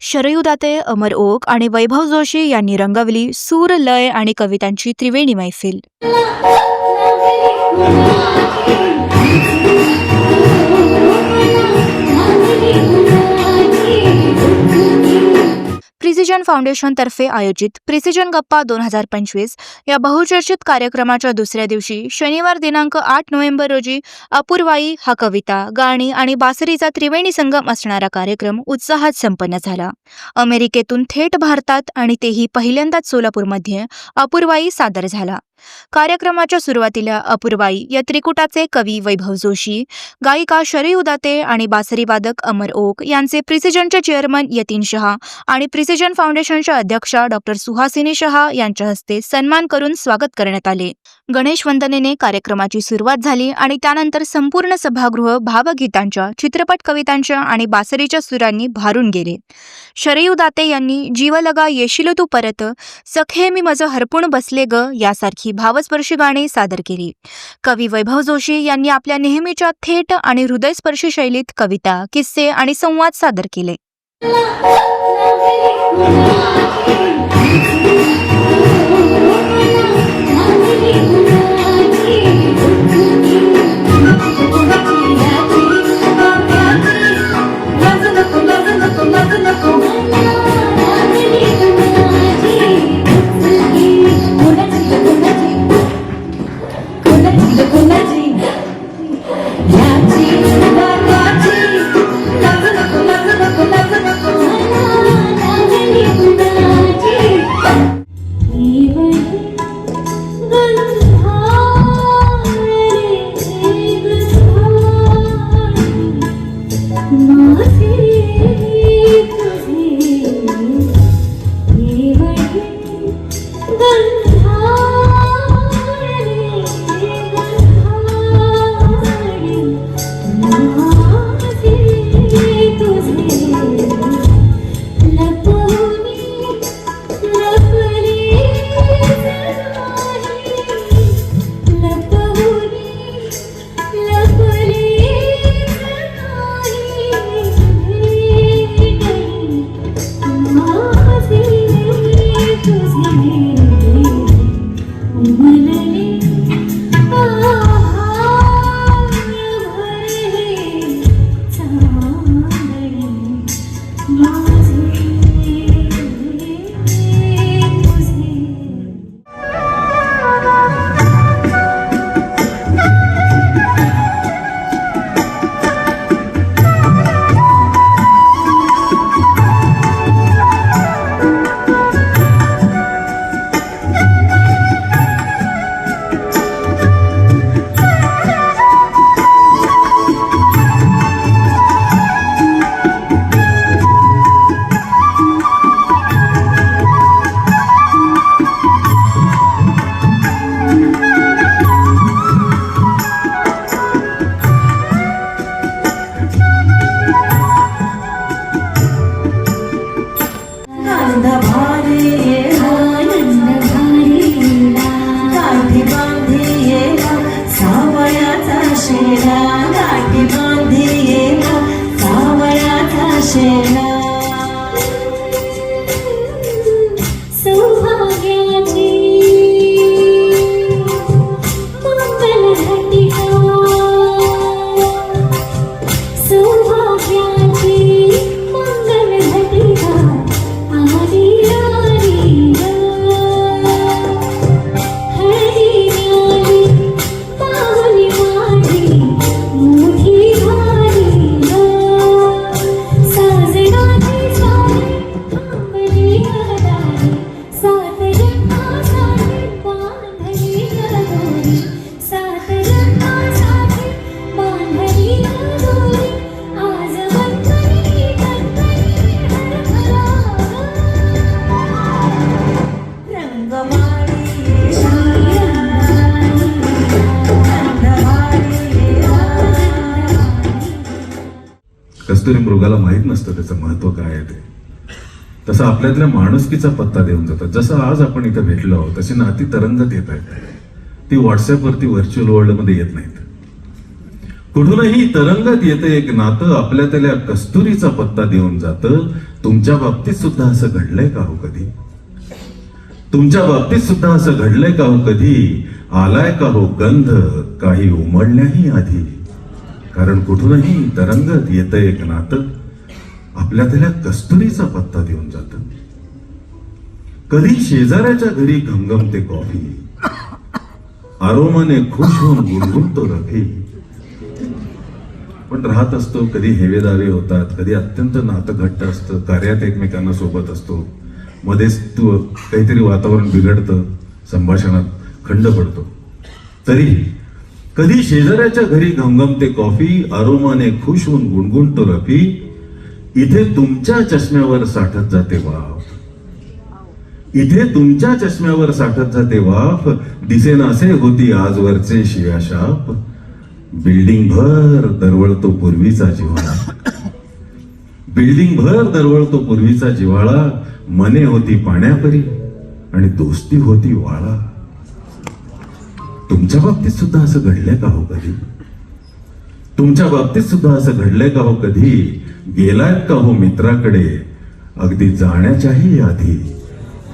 शरयूदाते अमर okay आणि वैभव जोशी यांनी रंगवली सूर लय आणि कवितांची त्रिवेणी मैफिल. फाउंडेशनतर्फे आयोजित प्रिसिजन गप्पा दोन हजार पंचवीस या बहुचर्चित कार्यक्रमाच्या दुसऱ्या दिवशी शनिवार दिनांक आठ नोव्हेंबर रोजी अपूर्वाई हा कविता गाणी आणि बासरीचा त्रिवेणी संगम असणारा कार्यक्रम उत्साहात संपन्न झाला. अमेरिकेतून थेट भारतात आणि तेही पहिल्यांदाच सोलापूरमध्ये अपूर्वाई सादर झाला. कार्यक्रमाच्या सुरुवातीला अपूर्वाई या त्रिकुटाचे कवी वैभव जोशी गायिका शरई उदाते आणि बासरीवादक अमर ओक यांचे प्रिसिजनचे चेअरमन यतीन शहा आणि प्रिसिजन फाउंडेशनच्या अध्यक्षा डॉक्टर सुहासिनी शहा यांच्या हस्ते सन्मान करून स्वागत करण्यात आले. गणेश वंदनेने कार्यक्रमाची सुरुवात झाली आणि त्यानंतर संपूर्ण सभागृह भावगीतांच्या चित्रपट कवितांच्या आणि बासरीच्या सुरांनी भारून गेले. शरयू दाते यांनी जीवलगा येशील तू परत सखे मी मज हरपून बसले ग यासारखी भावस्पर्शी गाणी सादर केली. कवी वैभव जोशी यांनी आपल्या नेहमीच्या थेट आणि हृदयस्पर्शी शैलीत कविता किस्से आणि संवाद सादर केले. もし many कस्तुरी मृगाला माहीत नसतं त्याचं महत्त्व काय आहे ते. तसं आपल्यातल्या माणुसकीचा पत्ता देऊन जातात जसं आज आपण इथं भेटलो आहोत तशी नाती तरंगत येत आहेत. ती व्हॉट्सअपवरती व्हर्च्युअल वर्ल्डमध्ये येत नाहीत. कुठूनही तरंगत येते एक नातं आपल्यातल्या कस्तुरीचा पत्ता देऊन जातं. तुमच्या बाबतीत सुद्धा असं घडलंय का हो कधी? तुमच्या बाबतीत सुद्धा असं घडलंय का हो कधी? आलाय का हो गंध? काही उमडण्याही आधी. कारण कुठूनही तरंगत येत एक नातं आपल्यातल्या कस्तुरीचा पत्ता देऊन जात. कधी शेजाऱ्याच्या घरी घमघमते कॉफी आरोमाने खुश होऊन गुणगुणतो रफी पण राहत असतो कधी हेवेदावे होतात कधी अत्यंत नातं घट्ट असतं कार्यात एकमेकांना सोबत असतो. मध्येच तू काहीतरी वातावरण बिघडतं संभाषणात खंड पडतो. तरी कधी शेजाऱ्याच्या घरी घमघमते कॉफी आरोमाने खुश होऊन गुणगुणतो रफी इथे तुमच्या चष्म्यावर साठत जाते वाफ. इथे तुमच्या चष्म्यावर साठत जाते वाफ. दिसेनासे होती आजवरचे शियाशाप बिल्डिंग भर दरवळतो पूर्वीचा जिव्हाळा. बिल्डिंग भर दरवळतो पूर्वीचा जिव्हाळा. मने होती पाण्यापरी आणि दोस्ती होती वाळा. तुमच्या बाबतीत सुद्धा असं घडलंय का हो कधी? तुमच्या बाबतीत सुद्धा असं घडलंय का हो कधी? गेलायत का हो मित्राकडे? अगदी जाण्याच्याही आधी.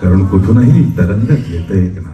कारण कुठूनही तरंगत येत एक ना